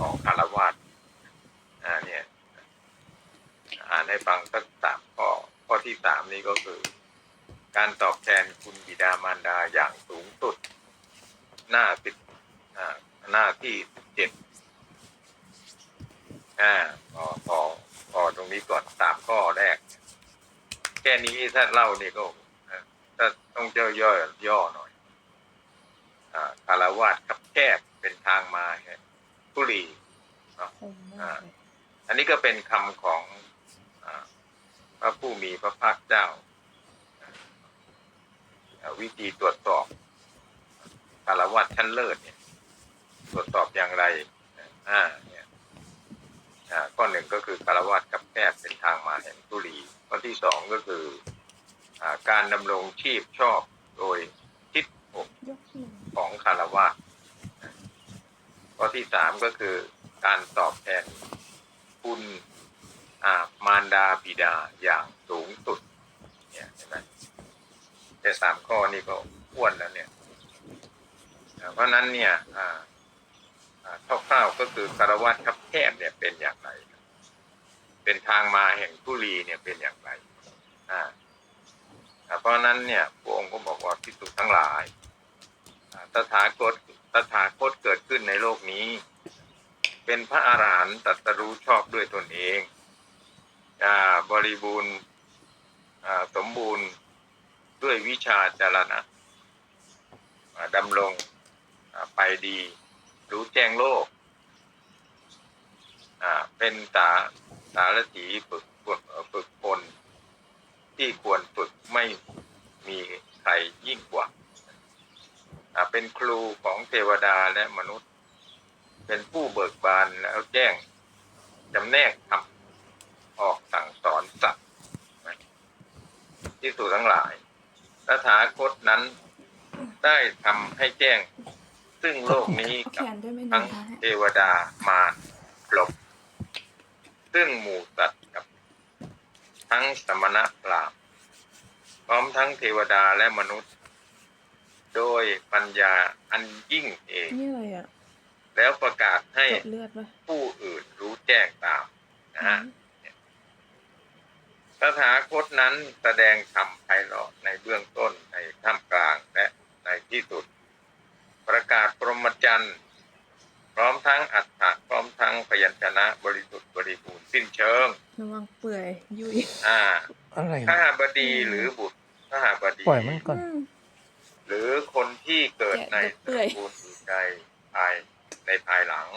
อ่องคารวาสอ่าเนี่ย อ่านให้ฟังสักสามข้อ ข้อที่สามนี่ก็คือ การตอบแทนคุณบิดามารดาอย่างสูงสุด หน้าสิบอ่าหน้าที่สิบเจ็ดอ่าพอพอพอตรงนี้ก่อนสามข้อแรก แค่นี้ถ้าเล่านี่ก็ถ้าต้องย่อย่อย่อหน่อยอ่าคารวาสคับแคบเป็นทางมาแห่ ทุลีคมมากเลยอันนี้ก็เป็นคำของอาพระผู้มีพระภาคเจ้าอ่าวิธีตรวจสอบคารวะชั้นเลิศเนี่ย ตรวจสอบอย่างไรอ่าเนี่ยอ่าข้อหนึ่งก็คือคารวะกับแคบเป็นทางมาแห่งทุลีข้อที่สองก็คืออาการดำรงชีพชอบโดยทิศหกยกขึ้นของคารวะ ข้อที่สามก็คือการตอบแทนคุณอ่ามารดาบิดาอย่างสูงสุดเนี่ยเห็นไหมแต่สามข้อนี้ก็อ้วนแล้วเนี่ย เพราะนั้นเนี่ยอ่าอ่าคร่าวๆก็คือคารวะคับแคบเนี่ยเป็นอย่างไร เป็นทางมาแห่งทุลีเนี่ยเป็นอย่างไรอ่าเพราะนั้นเนี่ยพระองค์ก็บอกว่าพิสุทั้งหลายอ่าตถาคต ตถาคตเกิดขึ้นในโลกนี้ เป็นพระอาหารหันต์ตรัสรู้ชอบด้วยตนเองอาบริบูรณ์อ่าสมบูรณ์ด้วยวิชาจารณะดำรงอ่าไปดี รู้แจ้งโลกอ่าเป็นสาสารถีฝึกฝึกฝึกคน ที่ควรฝึกไม่มีใครยิ่งกว่า เป็นครูของเทวดาและมนุษย์ เป็นผู้เบิกบานแล้วแจ้งจำแนกทำออกสั่งสอนสัตว์ที่สู่ทั้งหลายตถาคตนั้นได้ทำให้แจ้ง ซึ่งโลกนี้กับทั้งเทวดามาหลบซึ่งหมู่สัตว์กับ ทั้งสมณะพราหมณ์พร้อมทั้งเทวดาและมนุษย์ โดยปัญญาอันยิ่งเอง นี่อะไรอะ แล้วประกาศให้กดเลือดปะผู้อื่นรู้แจ้งตามนะฮะตถาคตนั้นแสดงธรรมไพเราะในเบื้องต้นในท่ามกลางและในที่สุด ประกาศปรมจันทร์พร้อมทั้งอัฏฐะพร้อมทั้งพยัญชนะบริสุทธิ์บริบูรณ์สิ้นเชิงระวังเปื่อยยุ่ยอ่าอะไรข้านะบดีหรือบุตรข้าบดีปล่อยมันก่อนอืม หรือคนที่เกิดในแกะเปื่อยตระกูลอื่นใดภายในภายหลัง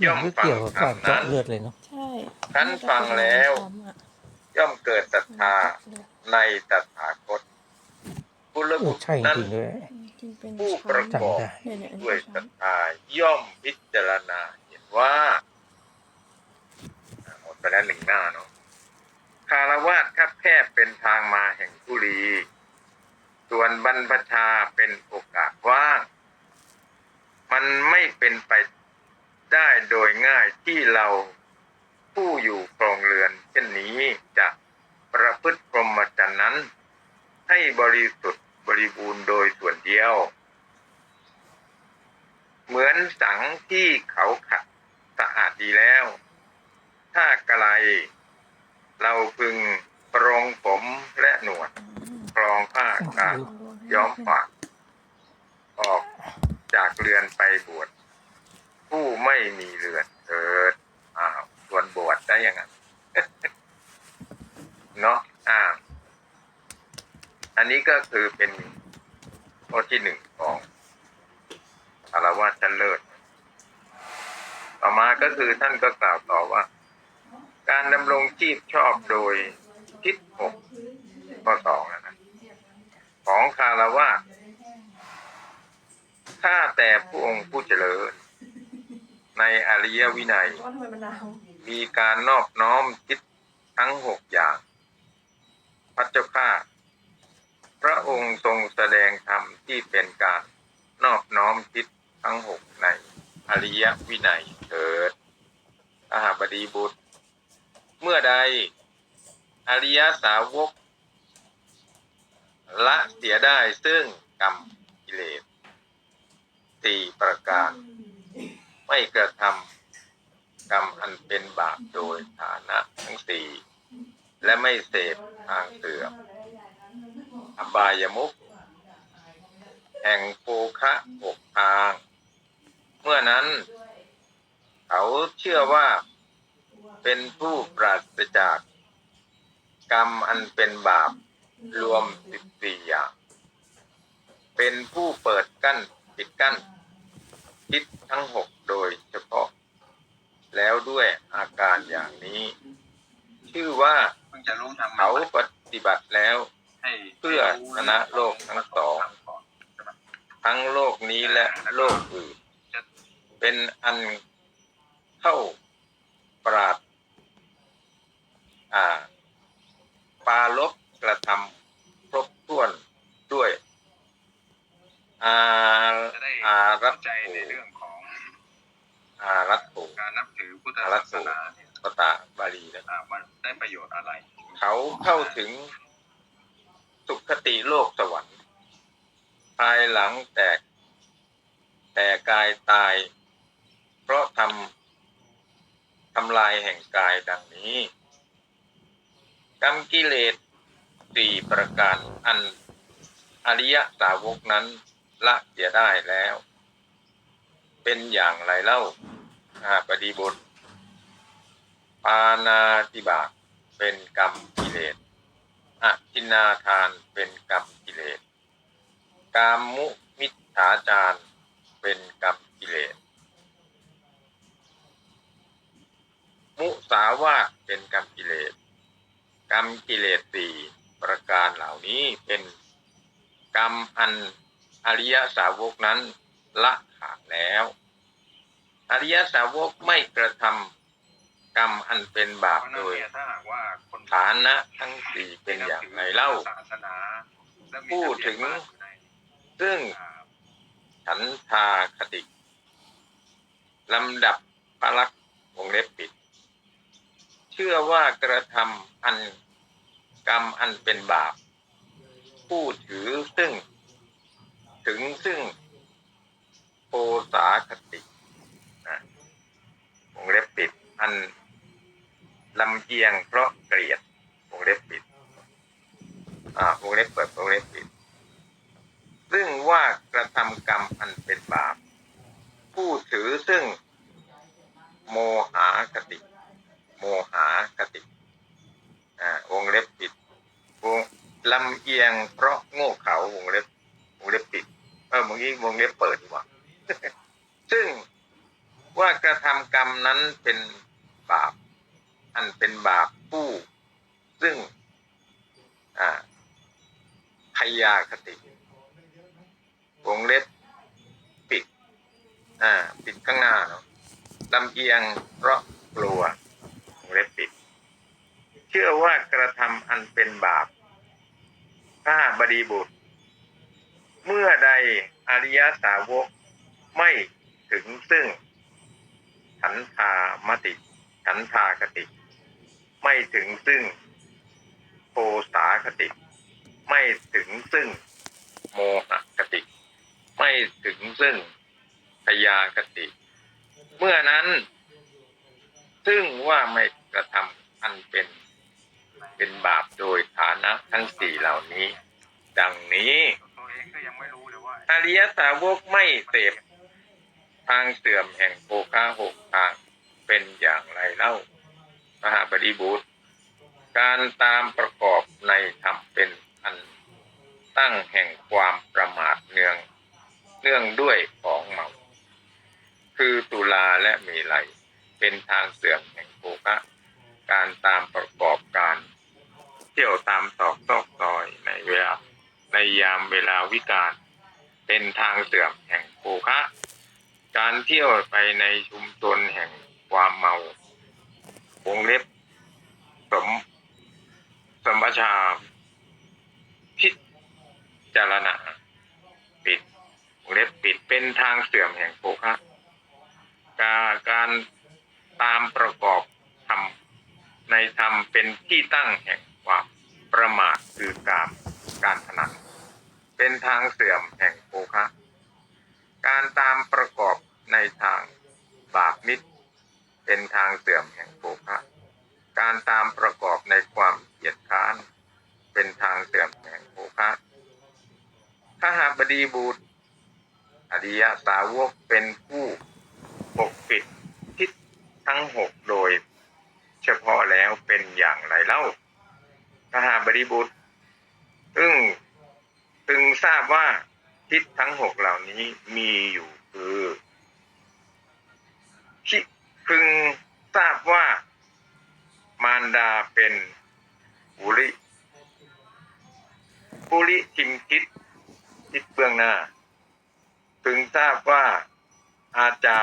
มัย่อนมก็ฟังเกี่ยวกับธรรการมเจาะนั้นเลือดเลยเนาะใช่ท่านฟังแล้วช้ำอะย่อมเกิดศรัทธาในตถาคตผู้ละเอบุอตรใช่จนั้นริงด้วยกินเป็นผู้ช้ำประกอบจำได้เนี่ยเนี่ยอันด้วยนี้ศรัท ช้ำ ธาย่อมพิจารณาเห็นว่าอะหมดไปแล้วหนึ่งหน้าเนาะคารวาสคับแคบเป็นทางมาแห่งทุลี ส่วนบรรพชาเป็นโอกาสว่าง มันไม่ เป็นไปได้โดยง่ายที่เราผู้อยู่ครองเรือน เช่นนี้จะประพฤติพรหมจรรย์นั้น ให้บริสุทธิ์บริบูรณ์โดยส่วนเดียว เหมือนสังที่เขาขัดสะอาดดีแล้ว ถ้ากระไรเราพึงปรงผมและหนวดอืมคลองผ้ากาดเอาลวงให้ย้อมปากออกจากเรือนไปบวช ผู้ไม่มีเรือนเถิดอ้าวชวนบวชได้ยังไงเนาะอ่า อันนี้ก็คือเป็นข้อที่หนึ่งของอารวาสชั้นเลิศต่อมาก็คือท่านก็กล่าวต่อว่า การดำรงชีพชอบโดยทิศหกข้อสองนะนะของคารวะข้าแต่พระองค์ผู้เจริญ ริยวินัยว่าทำไมมันหนาวมีการนอบน้อมคิดทั้งหกอย่าง พระเจ้าข้าพระองค์ทรงแสดงธรรมที่เป็นการนอบน้อมคิดทั้งหกในอริยวินัยเถิดอาหาบดีบุตร เมื่อใดอริยสาวก ละเสียได้ซึ่งกรรมกิเลสสี่ประการ ไม่กระทำกรรมอันเป็นบาปโดยฐานะทั้งสี่และไม่เสพทางเสื่อมอบายมุขแห่งโภคะหกทาง เมื่อนั้น เขาเชื่อว่าเป็นผู้ปราศจากกรรมอันเป็นบาปรวมสิบสี่อย่าง เป็นผู้เปิดกั้นปิดกั้น ทิศทั้งหกโดยเฉพาะ แล้วด้วยอาการอย่างนี้ ชื่อว่าเพิ่งจะรู้ทำเขาปฏิบัติแล้วให้เพื่อชนะโลกทั้งสอง ทั้งโลกนี้และโลกอื่น เป็นอันเข้าปราด อ่า ปาลบกระทำครบถ้วนด้วย อา จะได้ อารั เข้า ต ใจ โถ ในเรื่องของ อารัตโถ การนับถือพุทธ อารั ศา ตโถ สนาเนี่ย ภาษาบาลีนะ อ่ามันได้ประโยชน์อะไร เขาเข้าถึงสุคติโลกสวรรค์ ภายหลังแตก แต่กายตาย เพราะทำทำลายแห่งกายดังนี้กรรมกิเลสสี่ประการอันอริยสาวกนั้นละเสียได้แล้ว เป็นอย่างไรเล่าอาปฏิบุตรปานาติบาต เป็นกรรมกิเลสอทินาทานเป็นกรรมกิเลสกามมุมิจฉาจารเป็นกรรมกิเลส มุสาวาทเป็นกรรมกิเลส กรรมกิเลสสี่ประการเหล่านี้เป็นกรรมอันอริยสาวกนั้นละขาดแล้ว อริยสาวกไม่กระทำ กรรมอันเป็นบาเพปราะฉะนั้โดนยเนี่ยถ้าหากว่าคนฐานะทั้งสี่เป็นอย่างไรเล่าศาสนาและมีพูดถึงทะเบียนบ้านอยู่ในซึ่งอ่าฉันทาคติลำดับพระลักษณ์วงเล็บปิด เชื่อว่ากระทำอันกรรมอันเป็นบาป ผู้ถือซึ่ง ถึงซึ่งโพสาคตินะวงเล็บปิดอัน ลำเอียงเพราะเกลียดวงเล็บปิด อ่าวงเล็บเปิดวงเล็บปิด ซึ่งว่ากระทำกรรมอันเป็นบาป ผู้ถือซึ่งโมหาคติ โมหาคติ อ่าวงเล็บปิด วงลำเอียงเพราะโง่เขาวงเล็บวงเล็บปิด เออเมื่อกี้วงเล็บเปิดดีกว่า ซึ่งว่ากระทำกรรมนั้นเป็นบาป อันเป็นบาปผู้ ซึ่งอ่าพยาคติวงเล็บปิด อ่า ปิดข้างหน้าเนาะลำเอียงเพราะกลัววงเล็บปิด เชื่อว่ากระทำอันเป็นบาปข้าบดีบุตร เมื่อใดอริยสาวกไม่ถึงซึ่งฉันทามติฉันทากติ ไม่ถึงซึ่งโพสาคติ ไม่ถึงซึ่งโมหคติ ไม่ถึงซึ่งพยาคติ เมื่อนั้น ซึ่งว่าไม่กระทำอันเป็นเป็นบาปโดยฐานะทั้งสี่เหล่านี้ ดังนี้อาอริยสาวกไม่เสพทางเสื่อมแห่งโภคาหกทางเป็นอย่างไรเล่า มหาบดีบุตรการตามประกอบในธรรมเป็นอันตั้งแห่งความประมาทเนืองเนื่องด้วยของเมาคือตุลาและเมลัยเป็นทางเสื่อมแห่งโภคะการตามประกอบการเที่ยวตามตอกซอกซอยในเวลาในยามเวลาวิกาลเป็นทางเสื่อมแห่งโภคะ การเที่ยวไปในชุมชนแห่งความเมา วงเล็บ สม สมประชาพิจารณาปิดวงเล็บปิดเป็นทางเสื่อมแห่งโภคะการการตามประกอบธรรมในธรรมเป็นที่ตั้งแห่งความประมาทคือการการพนันเป็นทางเสื่อมแห่งโภคะการตามประกอบในทางบาปมิตร เป็นทางเสื่อมแห่งโภคะ การตามประกอบในความเกียดค้าน เป็นทางเสื่อมแห่งโภคะข้าหาบดีบุตรอริยสาวกเป็นผู้ปกปิดทิศทั้งหกโดย เฉพาะแล้วเป็นอย่างไรเล่าข้าหาบดีบุตรซึ่งตึงทราบว่าทิศทั้งหกเหล่านี้มีอยู่คือที่พึงทราบว่า มารดาเป็นปุริปุริทิมคิดทิศเบื้องหน้า ถึงทราบว่าอาจารย์